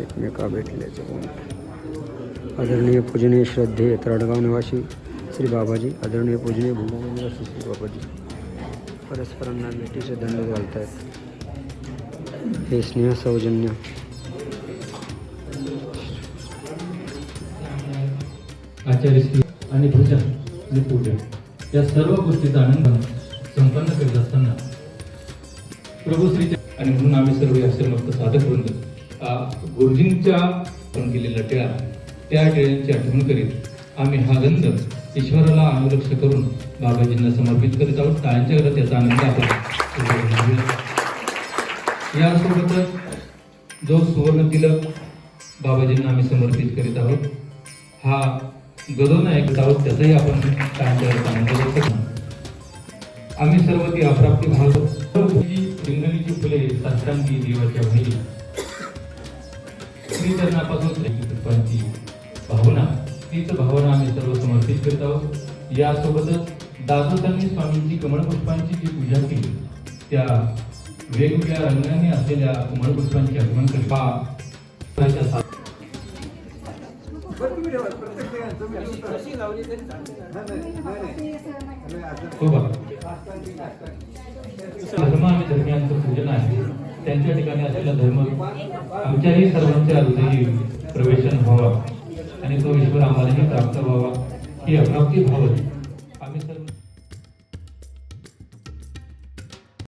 एकमेका भेटल्याचे आदरणीय पूजनीय श्रद्धेय तरडगाव निवासी श्री बाबाजी आदरणीय पूजनीय भूमामा श्री बाबाजी परस्परांना भेटीचे दंड घालतायत. हे स्नेह सौजन्य आचार्यश्री आणि भोजन आणि पूजन या सर्व गोष्टीचा आनंद संपन्न करीत असताना प्रभू श्री आणि म्हणून आम्ही सर्व या श्रीमंत साधक वृंद आ, गुरुजींच्या आपण केलेल्या टिळा त्या टिळ्यांची आठवण करीत आम्ही हा गंध ईश्वराला अनुलक्ष करून बाबाजींना समर्पित करीत आहोत. टाळ्यांच्या घरात त्याचा आनंद आपण यासोबतच जो सुवर्ण तिलक बाबाजींना आम्ही समर्पित करीत आहोत हा गदो ऐकत आहोत त्याचाही आपण टाळ्यांच्या घरात आनंद व्यक्त आम्ही सर्व ती अप्राप्ती भाव रिंगणीची फुले सात्रांती देवाच्या बहिणी श्रीचरणापासून श्रीकृपांची भावना तीच भावना आम्ही सर्व समर्पित करत आहोत. यासोबतच दासोसांनी स्वामींची कमळपुष्पांची जी पूजा केली त्या वेगवेगळ्या रंगाने असलेल्या कमळपुष्पांची आगमन कृपा हो धर्म आणि धर्मियांचं पूजन आहे. त्यांच्या ठिकाणी असलेला धर्म आमच्याही सर्वांच्या हृदयी प्रवेशन व्हावा. आणि तो ईश्वर आम्हालाही प्राप्त व्हावा. ही अप्राप्ती भाव